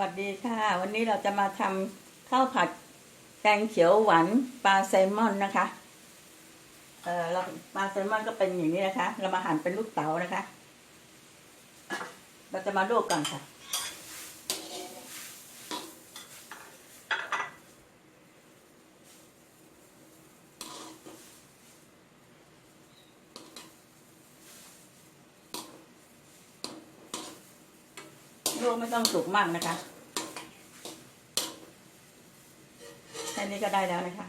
วัสดีค่ะ วันนี้เราจะมาทำข้าวผัดแกงเขียวหวานปลาแซลมอนนะคะเออเราปลาแซลมอนก็เป็นอย่างนี้นะคะ เรามาหั่นเป็นลูกเต๋านะคะ เราจะมาลวกก่อนค่ะ ลวกไม่ต้องสุกมากนะคะแค่นี้ก็ได้แล้วนะคะ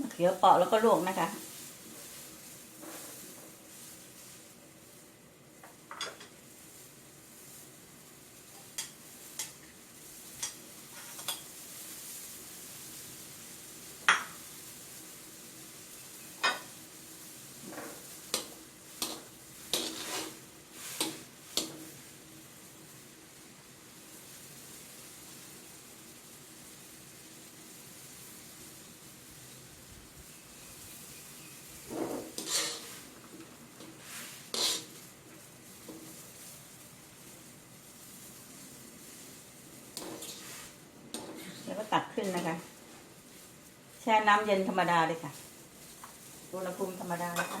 มะเขือเปาะแล้วก็ลวกนะคะ ขึ้นนะคะ แช่น้ำเย็นธรรมดาเลยค่ะ อุณหภูมิธรรมดานะคะ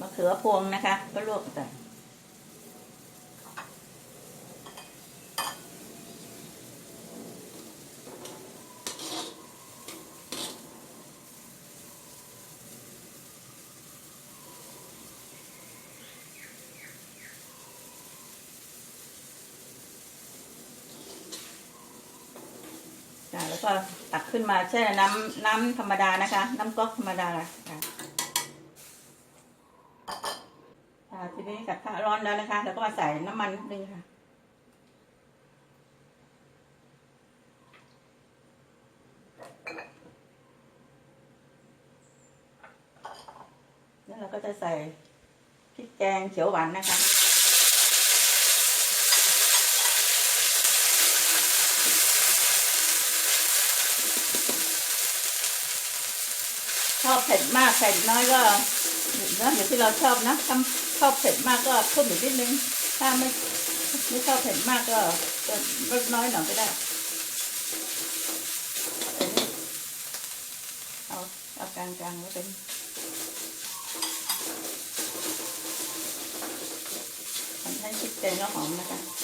มะเขือพวงนะคะ ก็ลวกแต่ ก็ตักขึ้นมาแช่น้ำน้ำธรรมดานะคะ น้ำก๊อกธรรมดาค่ะค่ะทีนี้กระทะร้อนแล้วนะคะ แล้วก็มาใส่น้ำมันนิดนึงค่ะแล้วเราก็จะใส่พริกแกงเขียวหวานนะคะ เผ็ดมากเผ็ดน้อยก็เนอะอย่างที่เราชอบนะถ้าชอบเผ็ดมากก็เพิ่มอีกนิดนึง ถ้าไม่ไม่ชอบเผ็ดมากก็ก็ลดน้อยหน่อยก็ได้เอาเอากลางๆไว้เป็นทำให้พริกแกงก็หอมนะคะ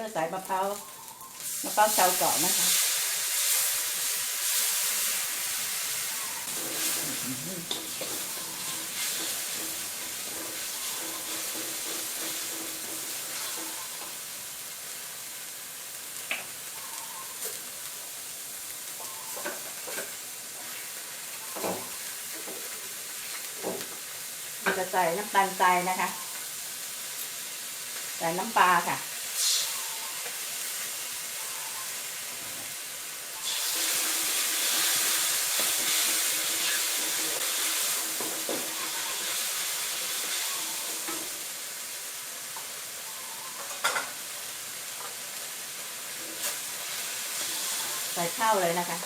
็จะใส่มะพร้าวมะพร้าวเชาวเกาะนะคะจะใส่น้ำตาลทรายนะคะ ใส่น้ำปลาค่ะ ใส่ข้าวเลยนะคะ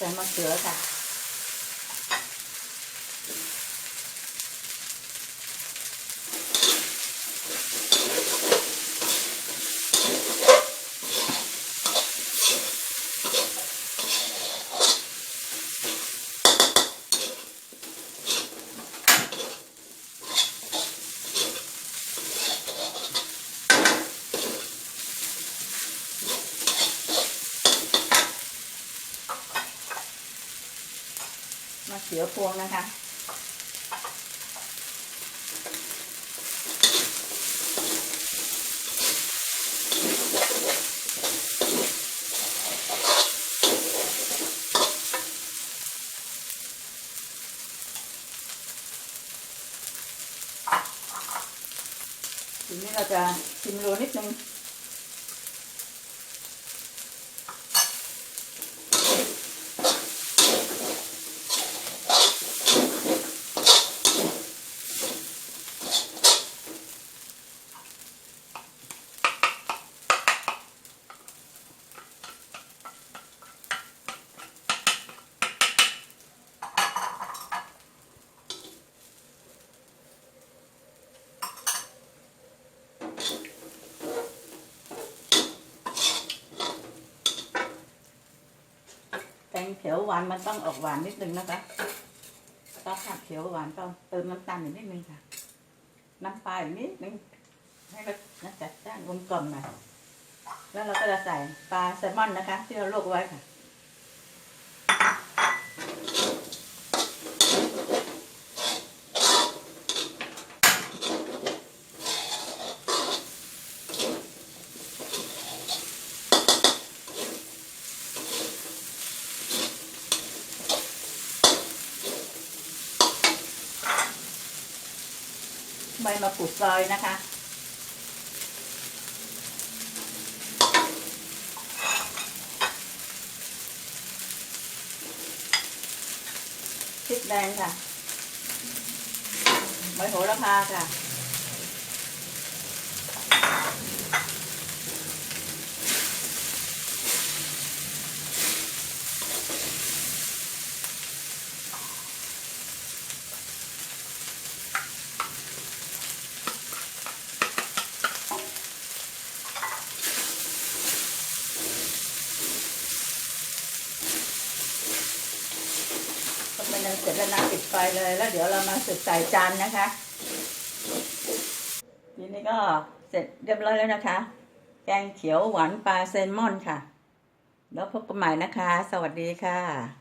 ใส่มะ ขือพวงนะคะ ทีนี้เราจะชิมรูนิดนึง งเขียวหวานมันต้องออกหวานนิดนึงนะคะถ้าผัดเขียวหวานต้องเติมน้ำตาลอีกนิดนึงค่ะ น้ำปลาอีกนิดนึงให้มันจัดจ้านกลมกล่อมหน่อยแล้วเราก็จะใส่ปลาแซลมอนนะคะ ที่เราลวกไว้ค่ะ ใบมะกรูดซอยนะคะ พริกแดงค่ะใบโหระพาค่ะ ก็เป็ นอันเสร็จแล้วนะปิดไฟเลยแล้วเดี๋ยวเรามาสึกใส่จานนะคะทีนี้ก็เสร็จเรียบร้อยแล้วนะคะ แกงเขียวหวานปลาแซลมอนค่ะ แล้วพบกันใหม่นะคะ สวัสดีค่ะ